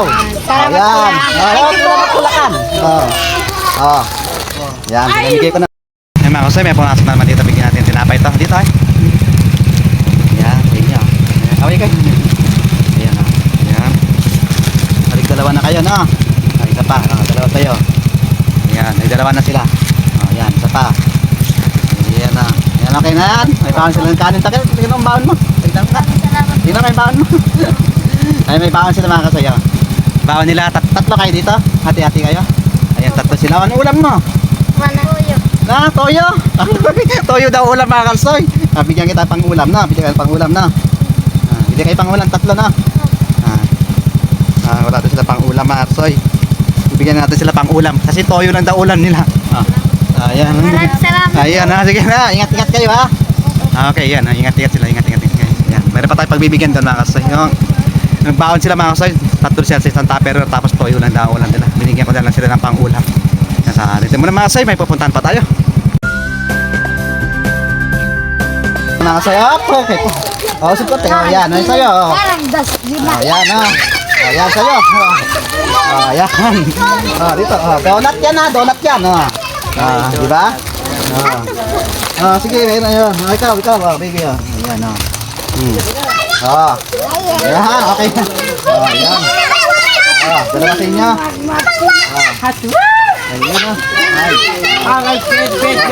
Salamat Ayan. salamat pulakan. Oh. Oh. Yan, binigay ko na. Ay, mga kusay, may pumasok na naman dito. Bigyan natin tinapay ito. Dito ay. Yan, sa inyo. Ayan, Away kayo. Ayan, oh. Ayan. Balik dalawa na kayo, no? Ah, isa pa. Oh, dalawa tayo. Ayan, may dalawa na sila. Oh, yan, isa pa. Ayan na. Ayan, okay na yan. May baon sila ng kanin. Takil, tingnan mo ang baon mo. Tingnan mo. Salamat. Tingnan mo yung baon mo. Ay, may baon sila mga kasayo. Baon nila, tat tatlo kayo dito. Hati-hati kayo. Ayan, tatlo sila. Ano ulam mo? Mana uyo. Na, toyo. toyo daw ulam mga kalsoy. Ah, bigyan kita pang ulam na. Bigyan kita pang ulam na. Ah, bigyan kayo pang ulam, tatlo na. Ah, ah wala daw sila pang ulam mga kalsoy. Bigyan natin sila pang ulam. Kasi toyo lang daw ulam nila. Ah, ayan. Maraming salamat. Ayan na, sige na. Ingat-ingat kayo ha. Ah, okay, yan. ah, Ingat-ingat sila. Ingat-ingat kayo. Yan. Meron pa tayong pagbibigyan doon mga kalsoy. Yung, nagbaon sila mga kalsoy. Tatlo sila sa isang tupper tapos toyo lang daw ulam nila. Binigyan ko na lang sila ng pang ulam. Yan sa dito muna mga kalsoy. May pupuntahan pa tayo. Mga kalsoy. Up, okay po. Oh, sipot eh. Oh, yan. Ay sa'yo. Oh. Ba? Oh, yan ah. Oh, yan sa'yo. Oh, oh yan. Oh, dito. Oh, donut yan ah. Donut yan. Oh. Ah, di ba? Oh. Oh, sige, na yun. Oh, ikaw, ikaw. Oh, baby. Oh. Ayan, oh. Hmm. Oh. Ayan, okay. Oh, ayan. Oh, dalawa sa inyo. Ayan, oh. Ay.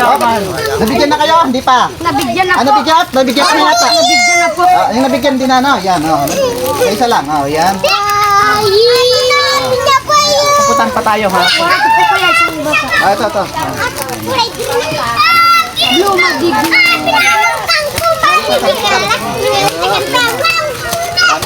Oh, nabigyan na kayo? Hindi pa. Nabigyan na Ano po. bigyan? Nabigyan kami yata. Nabigyan na po. Ah, yung nabigyan din na, no? Yan, oh. Sa Isa lang, oh, yan. Pupuntahan pa tayo, ha? Ito po kuya sa iba pa. Ah, ito, ito. Blue magiging. Ano tayo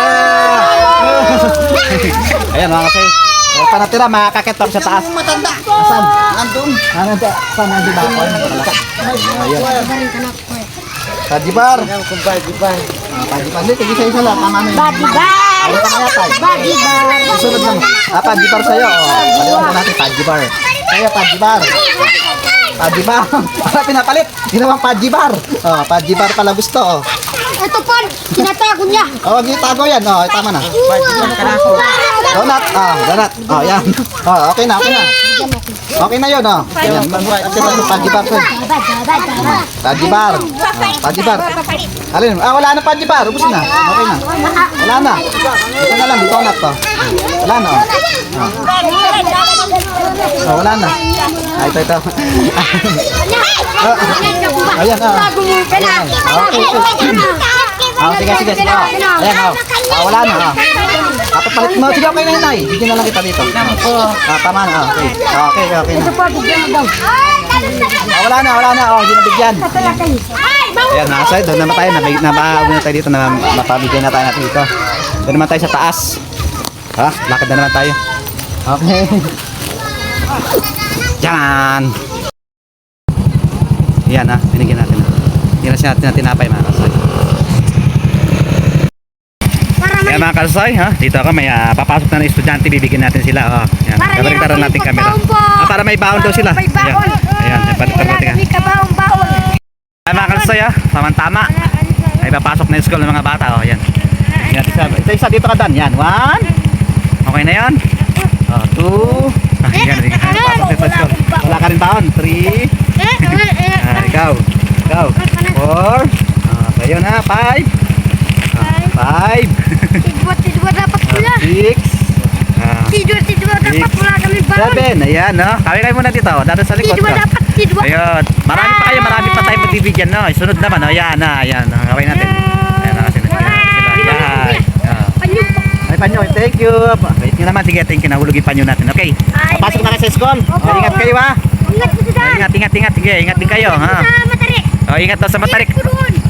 Oh. Ah. Ayan mga kasi. Pa natira, makakakit pa sa taas. Matanda. Saan? Andun. Nandun. Saan nandun ba ako? Ayan. Tajibar. Tajibar. Tajibar. Hindi, tigisa isa lang. Tama na yun. Body bar. Ano na yata? Body bar. Susunod naman. Ah, Tajibar sa'yo. Oh. Paliwan ko natin, Tajibar. Sa'yo, Tajibar. Tajibar. Para pinapalit. Ginawang Tajibar. Oh, Tajibar pala gusto. Oh. Ito po, tinatago niya. Oh, wag niyo itago yan. Oh, tama na. Donut. Ah, donut. Oh, yan. Oh, okay na, okay na. Okay na yun, oh. Yan. Kasi sa Tajibar ko. Tajibar. Ah, Tajibar. Alin? Ah, wala na Tajibar. Ubus na. Okay na. Wala na. Ito na lang, donut to. Wala na. Oh. Oh, wala na. Ah, ito, ito. Ayan, oh. Mo ka na. Okay, Ah, sige, sige, sige. Oh. Ayan, oh. Ah, wala na, oh. Dapat palit mo. Sige, okay na yun, ay. Bigyan na lang kita dito. Oh. Ah, tama na, oh. Okay. Ah, okay, okay na. Ito po, bigyan mo daw. Ah, wala na, wala na. Oh, hindi na bigyan. Ayan, nasa doon naman tayo. Nabahago na tayo dito na mapabigyan na tayo natin dito. Doon naman tayo sa taas. Ha? Lakad na naman tayo. Okay. Yan. Yan ha, binigyan natin. Yan na siya natin na tinapay mga kalsoy. Kaya mga kalsoy, ha? Dito ako may ah, papasok na ng estudyante, bibigyan natin sila. Oh. Yan, kabaligtaran natin kami camera. Ah, para may baon daw sila. May baon. Ayan, ayan, baliktad Wala natin. kami kabaong-baon. Ay mga kalsoy, ha? Tama-tama. Ay papasok na yung school ng mga bata. Oh, yan. Yan, isa, isa, isa dito ka Dan. Yan, one. Okay na yan. Oh, two. Ah, yan, yan. Papasok na yung school. Wala ka rin baon. Three. Ah, ikaw. Ikaw. Four. Ah, kayo na. Five. Ah, five. Tidwa, tidwa dapat pula. six. Ah, Tidwa, tidwa dapat Six. wala kami baon. seven. Ayan, no? Kami kayo muna dito. Dito sa likod Tidwa ko. dapat, tidwa. Ayun. Marami pa kayo, marami pa tayo magbibigyan, no? Sunod naman, oh. Yan, na. Ayan, gawin natin. Ayan, na na. Ayan. Ah. Ay, panyo, thank you. Wait nyo naman, sige, thank you. Nahulugin panyo natin, okay? Ay, Papasok na kayo sa school. Oh, ingat kayo, ha? Ingat Ingat, ingat, ingat. Sige, ingat din kayo, ha? Sa matari. Oh, ingat daw sa matarik.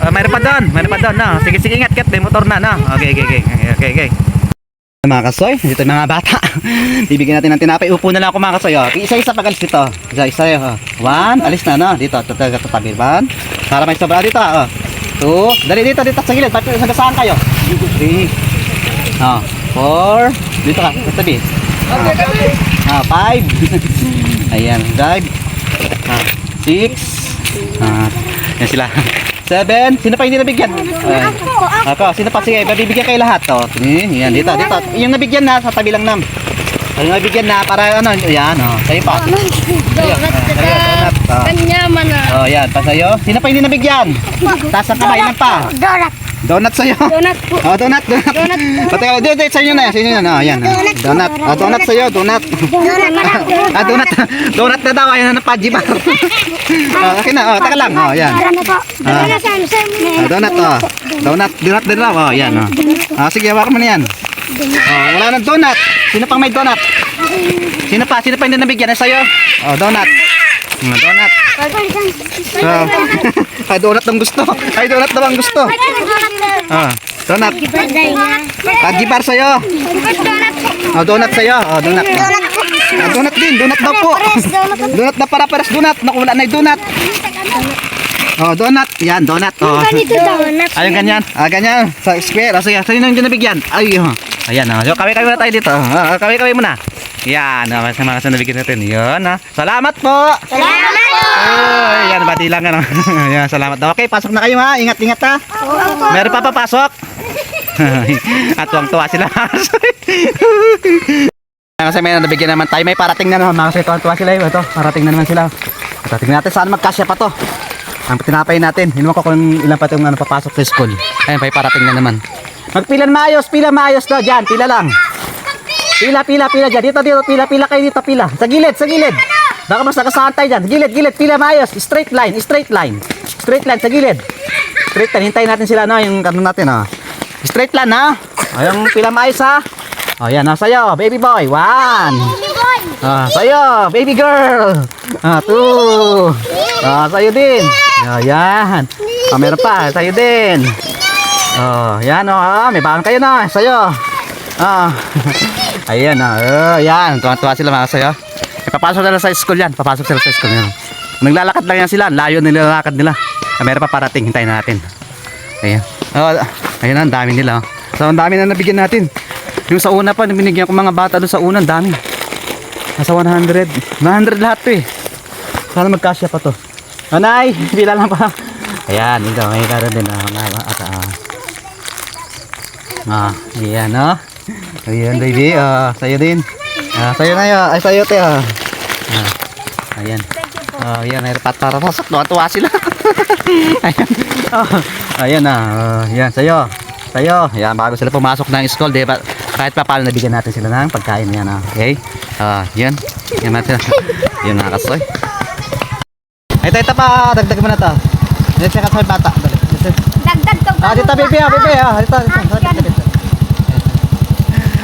Oh, mayroon pa doon, mayroon pa doon, no? Sige, sige, ingat, kat. May motor na, no? Okay, okay, okay. Okay, okay. Mga kasoy, dito yung mga bata. Bibigyan natin ng tinapay. Upo na lang ako mga kasoy. Oh. Isa-isa pag dito. Isa-isa. Oh. One, alis na, no? Dito, ito, ito, ito, tabi. One. Para may sobra dito. Oh. Two. Dali dito, dito sa gilid. Ba't saan kayo? Three. Oh. Four. Dito ka, sa tabi. Ah, five. Ayan, five. Ah, six. Ah, yan sila. Seven. Sino pa hindi nabigyan? Ayan. Ako, sino pa? Sige, babibigyan kayo lahat. Oh. Yan, dito, dito. Yung nabigyan na, sa tabi lang nam. Yung nabigyan na, para ano, yan, oh. Sa'yo pa. Donut. Oh. Kanya man ah. Oh, yan, pa sa'yo. Sino pa hindi nabigyan? Taas ang kamay lang pa. Donut. Donut sa'yo. Donut po. Oh, donut, donut. Donut. Teka, dito, sa inyo na, sa inyo na. Oh, yan. oh. Donut. Oh, donut sa'yo, donut. Donut. Ah, donut. Donut na daw, ayun na paji bar. oh, okay na, oh, teka lang. Oh, yan. Po? Ah. Donut. Ah, donut, oh. Donut, donut din raw. Oh, yan, oh. Ah, sige, hawakan mo na yan. Oh, wala nang donut. Sino pang may donut? Sino pa? Sino pa hindi nabigyan? Ay, sa'yo. Oh, donut. Mm, donut. Oh. Ay, donut ang gusto. Ay, donut daw ang gusto. Ah, donut. Paji bar sa'yo. Oh, donut sa'yo. Oh, donut. Ah, donut din. Donut daw po. Donut na para pares donut. Naku, wala na yung donut. Oh, donut. Yan, donut. Oh. Ayun, ganyan. Ah, ganyan. Sa square. O, sige. Sino yung nabigyan? Ay, oh. Ayan, oh. So, kami-kami muna tayo dito. Ah, kami-kami muna. Yan, oh. Sa mga nabigyan natin. Yun, ah. Salamat po. Salamat po. Oh, yan, bati lang, ano. yan, salamat daw. Okay, pasok na kayo, ha. Ingat-ingat, ha. Meron pa papasok. At tuwang-tuwa sila. Kasi may nabigyan naman tayo. May parating na naman. Mga kasi tuwang-tuwa sila. Ito, parating na naman sila. Ito, tingnan natin saan magkasya pa to. Ang tinapay natin. Hindi ko kung ilan pa itong ano, papasok sa school. Ayun, may parating na naman. Magpilan maayos, pila maayos daw. Diyan, pila lang. Pila, pila, pila dyan. Dito, dito, pila, pila kayo dito, pila. Sa gilid, sa gilid. Baka mas nakasahan tayo dyan. Gilid, gilid, pila maayos. Straight line, straight line. Straight line, sa gilid. Straight line, hintayin natin sila, no? Yung ano natin, ha? Straight line, ha? O, pila maayos, ha? O, yan, ha? Sa'yo, baby boy. One. Ah, sa'yo, baby girl. Ah, two. Ah, sa'yo din. Ah, yan. Ah, meron pa, sa'yo din. Oh, yan oh, may baon kayo na, sa'yo. Ah. Ayan na, oh, yan. Tuwa-tuwa sila mga sa'yo. Papasok lang sa school yan. Papasok sila sa school yan. Naglalakad lang yan sila. Layo nilalakad nila. Ah, meron pa parating. Hintayin natin. Ayan. Oh, ayan ang dami nila. oh. So, ang dami na nabigyan natin. Yung sa una pa, binigyan ko mga bata doon sa una, ang dami. Nasa 100. 100 lahat to eh. Sana magkasya pa to. Anay, bila lang pa. Ayan, ito, may karoon din. Ah, mga bata. Ah, ah ayan, no? Ayan, baby. Ah, sa'yo din. Ah, sa'yo na yun. Ay, sa'yo, te. Ah. Ah, ayan. Oh, ayan, may repat para pasok. Tuwa-tuwa sila. ayan. Oh, ayan na. Oh, ayan, sa'yo. Sa'yo. Ayan, bago sila pumasok ng school, di ba? Kahit pa paano nabigyan natin sila ng pagkain yan. Ah. Okay? Ah, yan. Yan natin. yan mga kasoy. Ito, ito pa. Dagdag mo na to. Dito siya kasoy bata. Dagdag ka Ah, dito, baby. Ah, baby. Ah, dito, dito. Dito,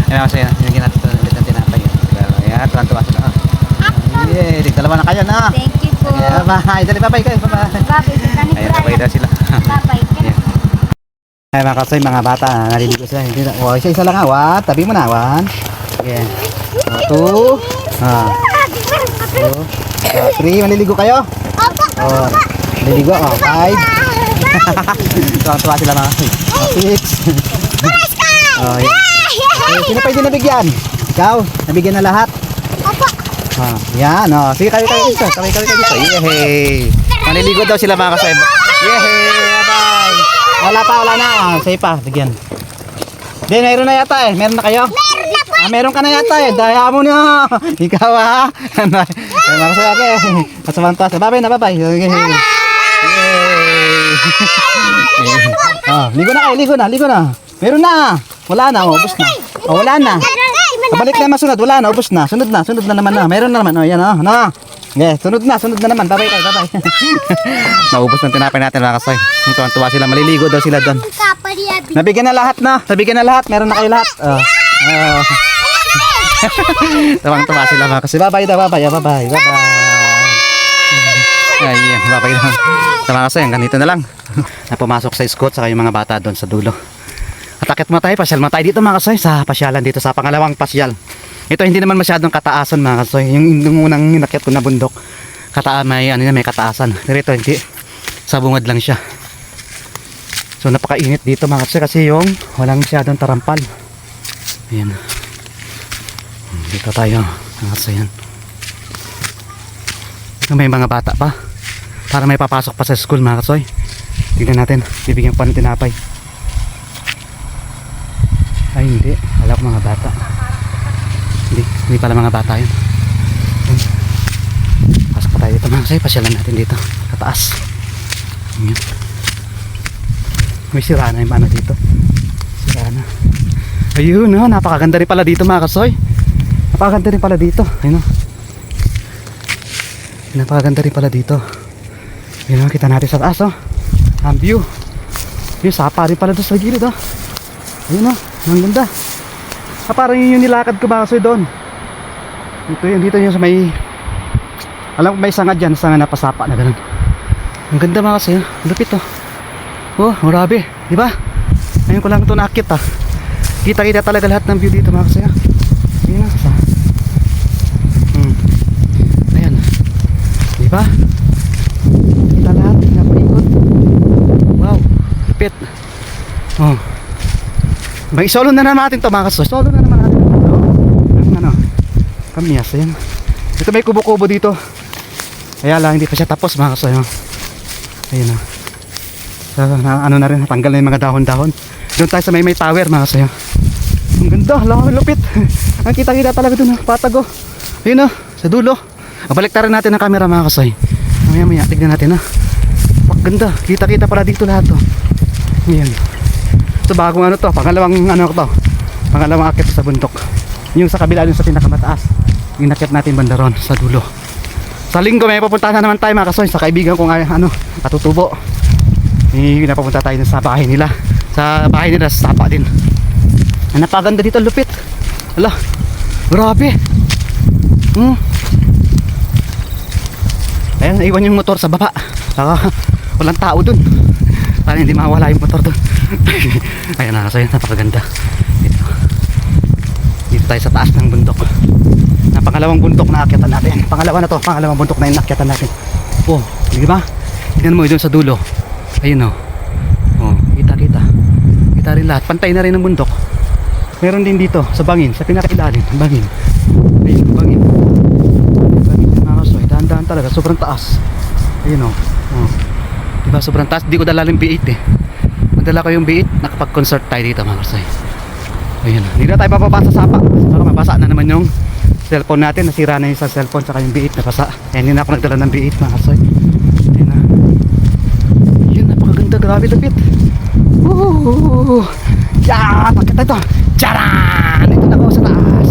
Ayan, kasi nilagyan natin ito. Dito, tinapay. Ayan, tuwan-tuwa sila. Ah. Yeah, di dalawa na kayo na. Thank you po. Yeah, bye. Dali, bye-bye kayo. Bye-bye. Tani Ayan, bye daw sila. Babay. Ay, mga kasoy, mga bata, naliligo sila. Hindi na. Oh, isa-isa lang ha. One, tabi mo na. One. Yeah. Oh, two. Ah. Two. Ah, three, maliligo kayo? Oh, maliligo. Oh, five. Tuwa-tuwa sila mga. Oh, six. oh, yeah. Eh, sino hindi nabigyan? Ikaw, nabigyan na lahat? Ah, yan, oh. Sige, kayo kayo dito. Kayo kayo dito. Yehey. Maniligo daw sila mga kasoy. Yehey, bye-bye. Wala pa, wala na. Ah, sa'yo pa, bigyan. Hindi, meron na yata eh. Meron na kayo? Meron na po. Ah, meron ka na yata eh. Daya mo na. Ikaw ah. Ano, mga kasoy, okay. Masamang tuwas. Bye-bye na, bye-bye. Okay. Yay. Ah, ligo na kayo, ligo na, ligo na. Meron na. Wala na, oh, ubos na. Oh, wala na. Pabalik na masunod, wala na, ubos na. Sunod na, sunod na naman na. Meron na naman. Oh, yan oh. Na. Yeah, sunod na, sunod na naman. Bye-bye kayo, bye-bye. Naubos ng tinapay natin mga kasoy. Ang tuwan-tuwa sila, maliligo daw sila doon. Nabigyan na lahat na. Nabigyan na lahat. Meron na kayo lahat. Oh. Oh. Tawang-tuwa sila mga kasoy. Bye-bye daw, bye-bye. ah, Bye-bye. Bye-bye. Ay, bye-bye lang. Kasoy, hanggang dito na lang. na pumasok sa Scott saka yung mga bata doon sa dulo. Atakit mo tayo, pasyal mo tayo dito mga kasoy sa pasyalan dito sa pangalawang pasyal. Ito hindi naman masyadong kataasan mga kasoy. Yung, yung unang inakyat ko na bundok, kata may ano na may kataasan. Pero ito hindi. Sa bungad lang siya. So napakainit dito mga kasoy kasi yung walang masyadong tarampal. Ayan. Dito tayo mga kasoy yan. May mga bata pa. Para may papasok pa sa school mga kasoy. Tignan natin. Bibigyan pa ng tinapay. Ay hindi. Wala ko mga bata. Hindi. Hindi pala mga bata yun. Yun. Pasok pa tayo dito mga kasoy. Pasyalan natin dito. Kataas. Ayan. May sirana yung ano dito. Sirana. Ayun no. Napakaganda rin pala dito mga kasoy. Napakaganda rin pala dito. Ayun no. Napakaganda rin pala dito. Yun ang kita natin sa taas oh. Ang view. Yung sapa rin pala doon sa gilid oh. Ayun oh. Ang ganda. Ah, parang yun yung nilakad ko kasi doon. Dito yun. Dito yun sa may alam ko may sanga dyan. Sanga na pasapa na ganun. Ang ganda mga kasi. oh. Lupit oh. Oh, grabe. Di ba? Ayun ko lang ito nakit ah. Kita-kita talaga lahat ng view dito mga kasi. Ayun na. Sa. Hmm. Ayan. Di ba? Kita lahat, napaikot. Wow, lupit. Oh. May solo na naman natin to mga kasos. Solo na naman natin. Oh. Ang ano, kamyas. Ayan. Ito may kubo-kubo dito. Kaya lang, hindi pa siya tapos mga. Ayun. Ayun oh. So, na, ano na rin, natanggal na yung mga dahon-dahon. Doon tayo sa may may tower mga kasos. Ang ganda, lang lupit. Ang kita-kita talaga dun, oh. patag oh. Ayun oh, sa dulo. Balik rin natin ang camera mga kasoy. Mamaya maya, tignan natin ha. Pak ganda, kita-kita pala dito lahat oh. Ayan. So bagong ano to, pangalawang ano to. Pangalawang akit sa bundok. Yung sa kabila yung sa pinakamataas. Yung nakit natin bandaron sa dulo. Sa linggo may pupuntahan na naman tayo mga kasoy sa kaibigan kong ay, ano, katutubo. Eh, napapunta tayo sa bahay nila. Sa bahay nila sa sapa din. Ang napaganda dito lupit. Ala, grabe. Hmm. Ayan, naiwan yung motor sa baba. Saka, walang tao dun. Para hindi mawala yung motor dun. Ayan na, so yun, napakaganda. Dito. Dito tayo sa taas ng bundok. Na pangalawang bundok na akyatan natin. Pangalawa na to, pangalawang bundok na yung akyatan natin. Oh, di ba? Tignan mo yun sa dulo. Ayun oh. Oh, kita kita. Kita rin lahat. Pantay na rin ng bundok. Meron din dito sa bangin, sa pinakailalim, bangin. Ayun, bangin. Bangin mga kasoy, dahan-dahan talaga, sobrang taas. Ayun oh. Oh. Diba, sobrang taas. Di ko dala yung B8 eh. Madala ko yung B8, nakapag-concert tayo dito mga kasoy. Ayun, oh. hindi na tayo papapasa sa sapa. Saka mabasa na naman yung cellphone natin, nasira na yung sa cellphone, saka yung B8 napasa. Kaya hindi na ako nagdala ng B8 mga kasoy. Ayun na. Ayun, napakaganda, grabe lapit. Woo! Yan! Pakita ito! Charan! Ito na ako sa taas!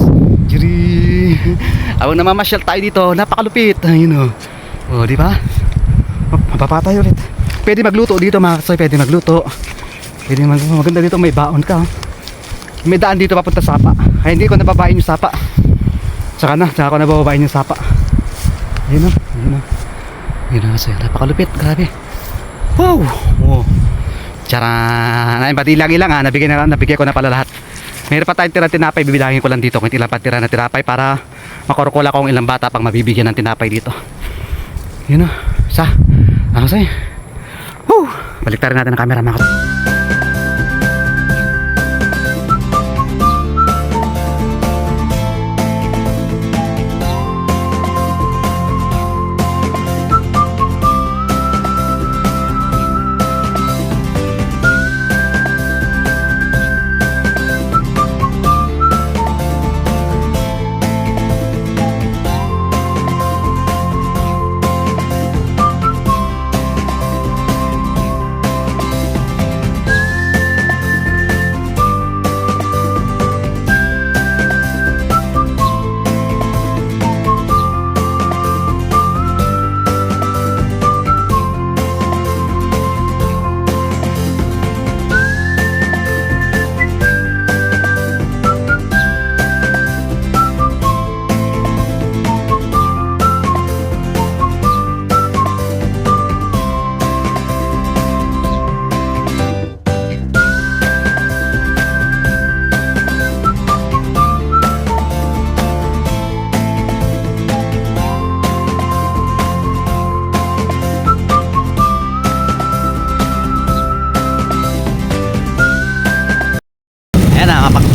Jiri! Awang namamasyal tayo dito, napakalupit! Ayun o. O, di ba? Mapapatay ulit. Pwede magluto dito mga kasoy, pwede magluto. Pwede mag maganda dito, may baon ka. oh. May daan dito papunta sa sapa. Kaya hindi ko nababain yung sapa. Saka na, saka ko nababain yung sapa. Ayun o, ayun o. Ayun na kasoy, napakalupit, grabe. Wow! Oh. Charan! Ay, pati lagi lang ha, nabigyan, na, nabigyan ko na pala lahat. Mayroon pa tayong tira tinapay, bibilangin ko lang dito kung ilang pa tira na tinapay para makorokula ko kung ilang bata pang mabibigyan ng tinapay dito. Yun o, isa. Ano sa'yo? Woo! Balik rin natin ang camera mga kapatid.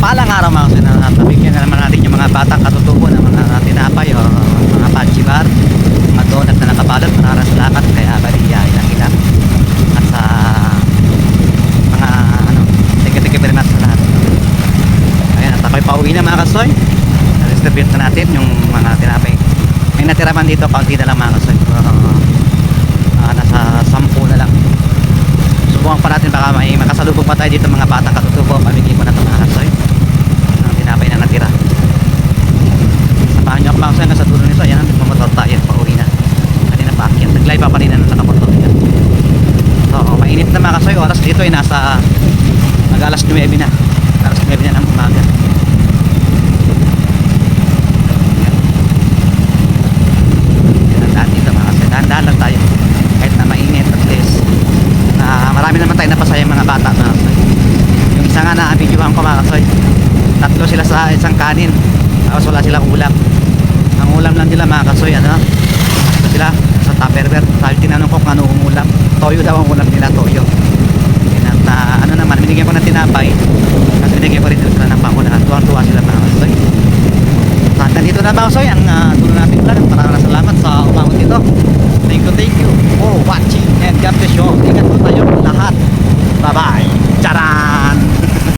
Balang araw mga kasoy na nabigyan na naman natin yung mga batang katutubo ng mga tinapay o mga panchi bar mga donut na nakabalot para sa lakat kaya baliya ilang ilang at sa mga ano tika-tika very much sa lahat. Ayan at ako'y pauwi na mga kasoy distribute na natin yung mga tinapay. May natira man dito kaunti na lang mga kasoy uh, uh, nasa sampu na lang. Subukan pa natin baka may makasalubong pa tayo dito mga batang katutubo pamigay ko na ito mga kasoy ang tinapay na natira mga kasoy nasa dulo nito. Ayan magmamotor tayo pauwi na. Kanina pa akyat nag-live pa pa rin na nakamotor yan so mainit na mga kasoy. Oras dito ay nasa mag alas 9 na. Alas 9 na ng umaga. Dahan-dahan lang tayo. Kahit na mainit at least na marami naman tayo napasaya mga bata mga kasoy. Yung isa nga na videohan ko mga kasoy. Tatlo sila sa isang kanin. Tapos wala silang ulam ulam lang nila mga kasoy ano? Sila sa tupperware. Sabi tinanong ko kung ano ulam toyo daw ang ulam nila toyo. Yan, at ah, ano naman binigyan ko ng tinapay. At binigyan ko rin sila ng pangunahan tuwang tuwa sila mga kasoy. At nandito na mga kasoy ang uh, dulo natin vlog. Maraming salamat sa umahon dito thank you thank you for watching and God bless you. Ingat po tayo lahat. Bye bye Tara!